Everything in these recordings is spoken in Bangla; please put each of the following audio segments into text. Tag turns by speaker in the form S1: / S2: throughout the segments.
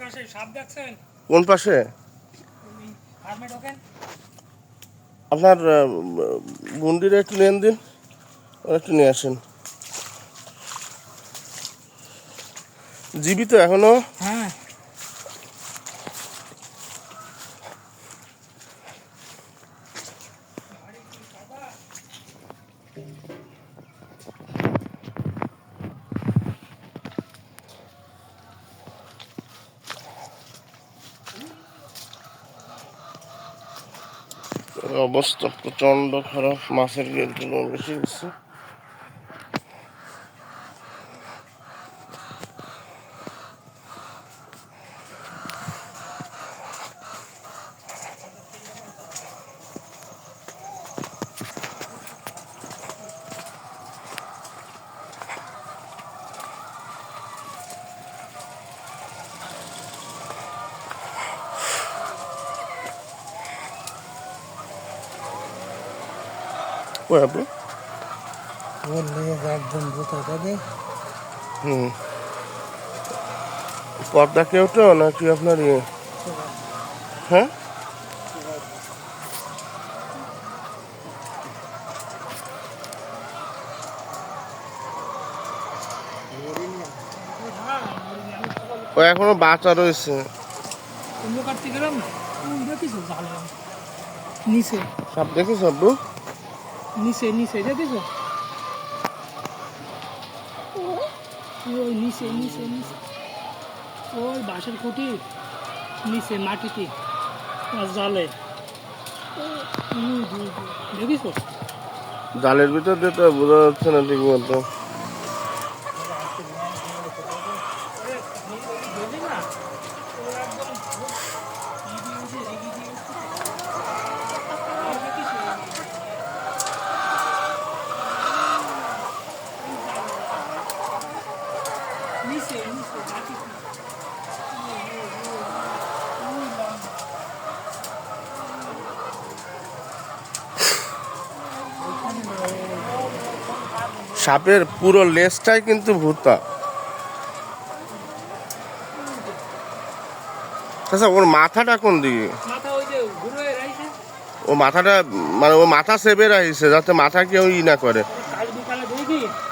S1: পাশে সাপ দেখছেন?
S2: কোন পাশে? আপনার গুন্ডির একটু নেন দিন একটু নিয়ে আসেন। জীবিত এখনও?
S1: হ্যাঁ।
S2: অবস্থা প্রচণ্ড খারাপ মাছের গেলগুলো বেশি গেছে কই হুম পর্দা কেউটো নাকি আপনার ইয়ে? হ্যাঁ? ও এখনও বাচ্চা রয়েছে।
S1: দেখিছো?
S2: সব দেখিস আব্বু?
S1: নিচে নিচে দেখিছো ওই নিচে নিচে নিচে। ওই বাঁশের খুঁটি নিচে, মাটিতে জালে। দেখিছো?
S2: জালের ভিতর দিয়ে তো বোঝা যাচ্ছে না ঠিক মতো সাপের পুরো লেজটাই কিন্তু ভূতা। আচ্ছা ওর মাথাটা কোন দিকে? ও মাথাটা মানে ও মাথা সেবে রাখছে যাতে মাথা কেউ ই না করে।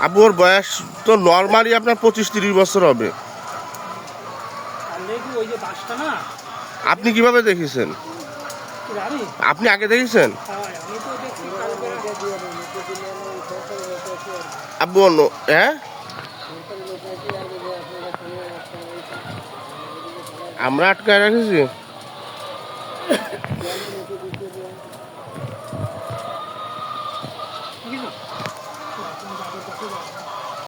S2: আবু ওর বয়স তো নর্মালি আপনার পঁচিশ তিরিশ বছর হবে। আপনি কীভাবে দেখেছেন? আপনি আগে দেখেছেন? আব্বু অন্য হ্যাঁ? আমরা আটকায় রাখেছি।